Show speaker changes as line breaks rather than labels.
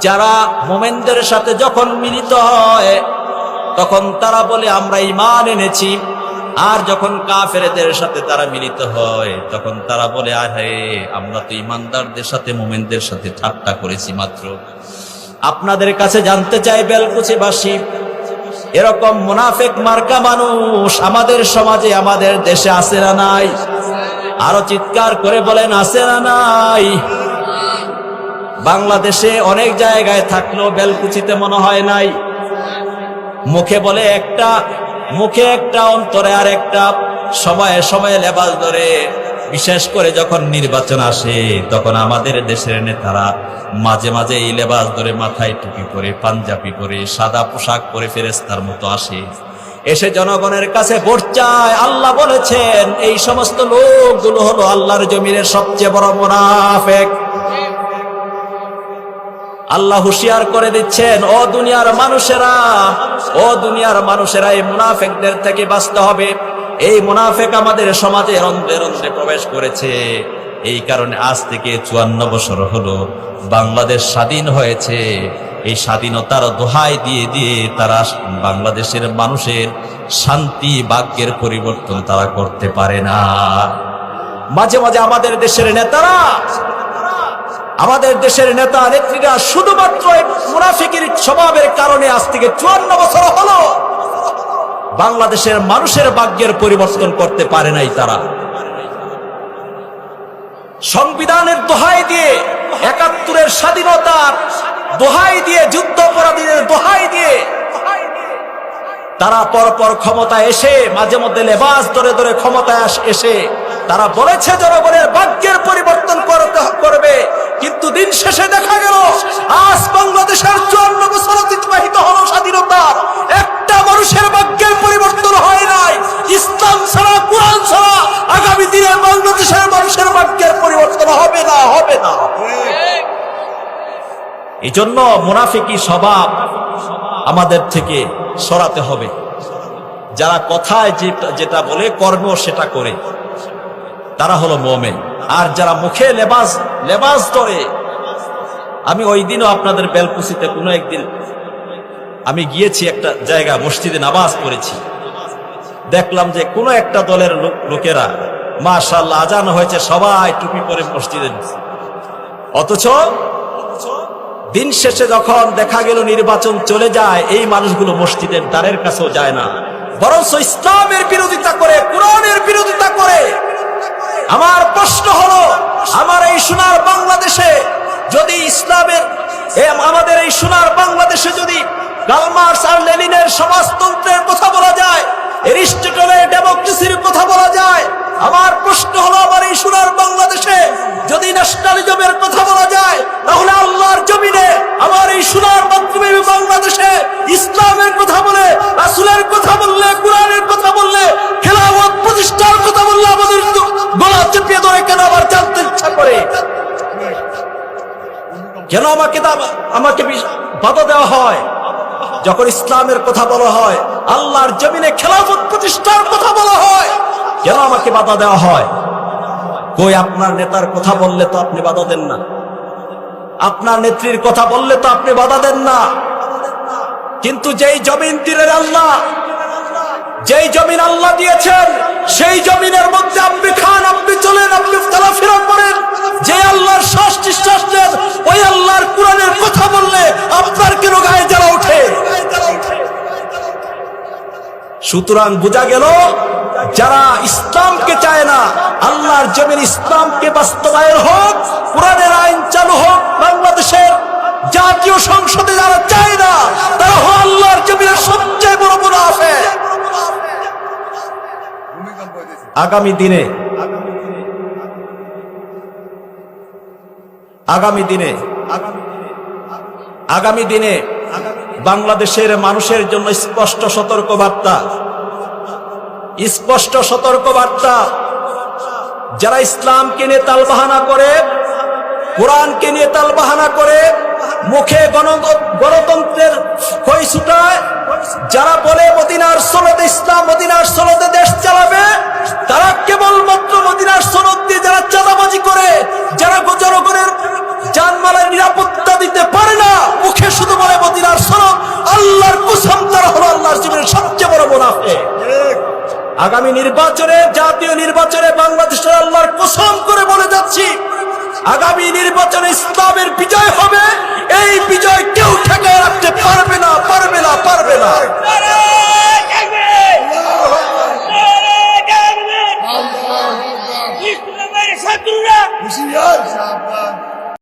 যারা মোমেনদের সাথে যখন মিলিত হয়, তখন তারা বলে, আমরা ইমান এনেছি। আর যখন কাফেরদের সাথে তারা মিলিত হয়, তখন তারা বলে আরে আমরা তো ইমানদারদের সাথে, মোমেনদের সাথে ঠাট্টা করেছি মাত্র। আপনাদের কাছে জানতে চাই, বেলকুচিবাসী, এরকম মুনাফেক মার্কা মানুষ আমাদের সমাজে, আমাদের দেশে আছে না নাই? আরও চিৎকার করে বলেন, আছে না নাই? বাংলাদেশে অনেক জায়গায় থাকলেও বেলকুচিতে মনে হয় নাই। মুখে বলে একটা, মুখে একটা, অন্তরে আর একটা, সময়ে সময়ে লেবাস ধরে। বিশেষ করে যখন নির্বাচন আসে, তখন আমাদের দেশের নেতারা মাঝে মাঝে এই লেবাস ধরে মাথায় টুপি পরে, পাঞ্জাবি পরে, সাদা পোশাক পরে ফেরেস্তার মতো আসে। এসে জনগণের কাছে ভোট চায়। আল্লাহ বলেছেন, এই সমস্ত লোকগুলো হলো আল্লাহর জমিনের সবচেয়ে বড় মুনাফেক। আল্লাহ হুশিয়ার করে দিচ্ছেন, ও দুনিয়ার মানুষেরা, ও দুনিয়ার মানুষেরা, এই মুনাফেকদের থেকে বাঁচতে হবে। এই মুনাফেক আমাদের সমাজে রন্ধ্রে রন্ধ্রে প্রবেশ করেছে। এই কারণে আজ থেকে চুয়ান্ন বছর হলো বাংলাদেশ স্বাধীন হয়েছে। এই স্বাধীনতার দোহাই দিয়ে দিয়ে তারা বাংলাদেশের মানুষের শান্তি বাক্যের পরিবর্তন তারা করতে পারে না। মাঝে মাঝে আমাদের দেশের নেতারা আমাদের দেশের নেতা নেত্রীরা শুধুমাত্র মুনাফিকের স্বভাবের কারণে আজ থেকে চুয়ান্ন বছর হলো। বাংলাদেশের মানুষের ভাগ্যের পরিবর্তন করতে পারে নাই তারা। সংবিধানের দোহাই দিয়ে একাত্তরের স্বাধীনতার দোহাই দিয়ে যুদ্ধ অপরাধীদের দোহাই দিয়ে তারা পরপর ক্ষমতা এসে, মাঝে মধ্যে লেবাস ধরে ধরে ক্ষমতায় আস- এসে তারা বলেছে জনগণের ভাগ্যের পরিবর্তন করতে এই জন্য মুনাফিকি স্বভাব আমাদের থেকে সরাতে হবে। যারা কথায় যেটা বলে কর্মেও সেটা করে। তারা হলো মোমেন। আর যারা মুখে লেবাস লেবাস ধরে, আমি ওই দিনও আপনাদের বেলকুচিতে কোনো একদিন আমি গিয়েছি একটা জায়গা, মসজিদে নামাজ পড়েছি। দেখলাম যে কোনো একটা দলের লোক- লোকেরা মাশাল্লাহ আজান হয়েছে, সবাই টুপি পরে মসজিদে ঢুকছে। অথচ দিন শেষে যখন দেখা গেল নির্বাচন চলে যায়, এই মানুষগুলো মসজিদের দ্বারের কাছেও যায় না। বরঞ্চ ইসলামের বিরোধিতা করে, কোরআনের বিরোধিতা করে। আমার প্রশ্ন হলো, আমার এই সোনার বাংলাদেশে যদি ইসলামের আমাদের এই সোনার বাংলাদেশে যদি কালমার্স আর লেনিনের সমাজতন্ত্রের কথা বলা যায়, এরিস্টটলের ডেমোক্রেসির কথা বলা যায়, আমার প্রশ্ন হলো আমার এই সোনার বাংলাদেশে যদি ন্যাশনালিজমের কথা বলা যায়, তাহলে আল্লাহর জমিনে আমার এই সোনার মাতৃভূমি বাংলাদেশে ইসলামের কথা বলে, রাসুলের কথা বললে, কোরআনের কথা বললে, খেলাফত প্রতিষ্ঠার কথা বললে আমাদের গলা চেপিয়ে ধরে কেন আবার জানতে ইচ্ছা করে? কেন আমাকে আমাকে বাধা দেওয়া হয়? যখন ইসলামের কথা বলা হয়, আল্লাহর জমিনে খেলাফত প্রতিষ্ঠার কথা বলা হয়, কেন আমাকে বাধা দেওয়া হয়? কই আপনার নেতার কথা বললে তো আপনি বাধা দেন না? আপনার নেত্রীর কথা বললে তো আপনি বাধা দেন না। কিন্তু যেই জমিন দিলেন আল্লাহ, যেই জমিন আল্লাহ দিয়েছেন, সেই জমিনের মধ্যে আপনি খান, আপনি চলেন, আপনি চলাফেরা করেন যে আল্লাহর শ্বাস নিঃশ্বাস নেন, ওই আল্লাহর কোরআনের কথা বললে আপনার কেন গায়ে জ্বালা ওঠে? সুতরাং বোঝা গেল যারা ইসলামকে চায় না, আল্লাহর জমির ইসলামকে বাস্তবায়ন হোক, কোরআনের আইন চালু হোক, বাংলাদেশের জাতীয় সংসদে যারা চায় না, তারা হো আল্লাহর জমিনের সবচেয়ে বড় মুনাফে আগামী দিনে আগামী দিনে আগামী দিনে বাংলাদেশের মানুষের জন্য স্পষ্ট সতর্ক বার্তা স্পষ্ট সতর্ক বার্তা যারা ইসলামকে নিয়ে তালবাহানা করে, কোরআনকে নিয়ে তালবাহানা করে, মুখে গণ- গণতন্ত্রের যারা বলে মদিনার সনদে ইসলাম, মদিনার আগামী নির্বাচনে, জাতীয় নির্বাচনে বাংলাদেশের আল্লাহর কসম করে বলে যাচ্ছি, আগামী নির্বাচনে ইসলামের বিজয় হবে, এই বিজয় কেউ ঠেকায় রাখতে পারবে